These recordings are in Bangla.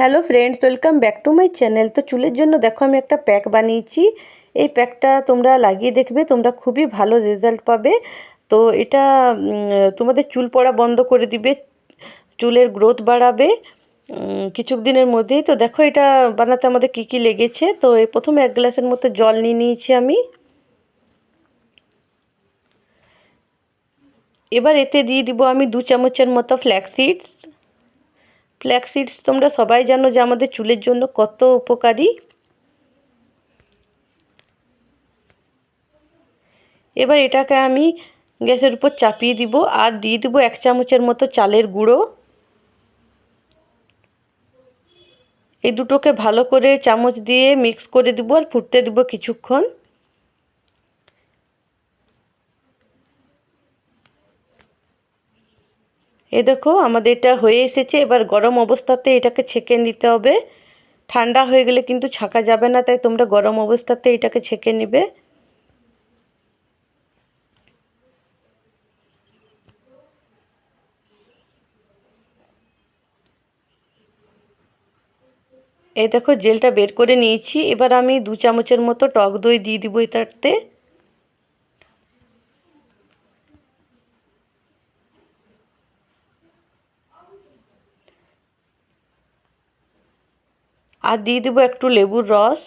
Hello friends welcome back to my channel তো চুলের জন্য দেখো আমি একটা প্যাক বানিয়েছি। এই প্যাকটা তোমরা লাগিয়ে দেখবে, তোমরা খুবই ভালো রেজাল্ট পাবে। তো এটা তোমাদের চুল পড়া বন্ধ করে দিবে, চুলের গ্রোথ বাড়াবে। কিছু দিনের মধ্যেই। তো দেখো এটা বানাতে আমাদের কি কি লেগেছে। তো এই প্রথমে এক গ্লাসের মতো জল নিয়ে নিয়েছি আমি। এবার এতে দিয়ে দিব আমি দু চামচের মতো ফ্ল্যাক্স সিডস ফ্ল্যাক্স সিডস তোমরা সবাই জানো যে আমাদের চুলের জন্য কত উপকারী। এবার এটাকে আমি গ্যাসের উপর চাপিয়ে দিব আর দিয়ে দিব এক চামচের মতো চালের গুঁড়ো। এই দুটোকে ভালো করে চামচ দিয়ে মিক্স করে দিব আর ফুটতে দিব কিছুক্ষণ। এ দেখো, আমাদের এটা হয়ে এসেছে। এবার গরম অবস্থাতে এটাকে ছেঁকে নিতে হবে। ঠান্ডা হয়ে গেলে কিন্তু ছাঁকা যাবে না, তাই তোমরা গরম অবস্থাতে এটাকে ছেঁকে নেবে। এই দেখো, জেলটা বের করে নিয়েছি। এবার আমি দু চামচের মতো টক দই দিয়ে দিব এটাতে। আর দিয়ে দেবো একটু লেবুর রস।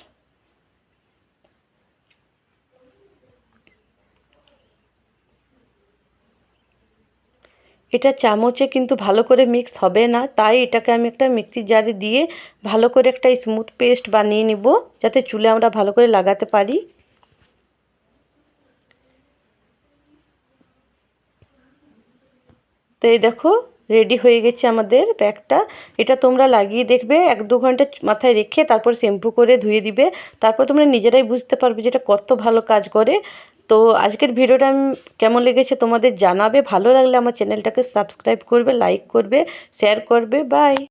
এটা চামচে কিন্তু ভালো করে মিক্স হবে না, তাই এটাকে আমি একটা মিক্সি জারে দিয়ে ভালো করে একটা স্মুথ পেস্ট বানিয়ে নিব, যাতে চুলে আমরা ভালো করে লাগাতে পারি। তো এই দেখো রেডি হয়ে গেছে আমাদের প্যাকটা এটা তোমরা লাগিয়ে দেখবে, এক দু ঘণ্টা মাথায় রেখে তারপর শ্যাম্পু করে ধুয়ে দিবে। তারপর তোমরা নিজেরাই বুঝতে পারবে যে এটা কত ভালো কাজ করে। তো আজকের ভিডিওটা কেমন লেগেছে তোমাদের জানাবে। ভালো লাগলে আমার চ্যানেলটাকে সাবস্ক্রাইব করবে, লাইক করবে, শেয়ার করবে। বাই!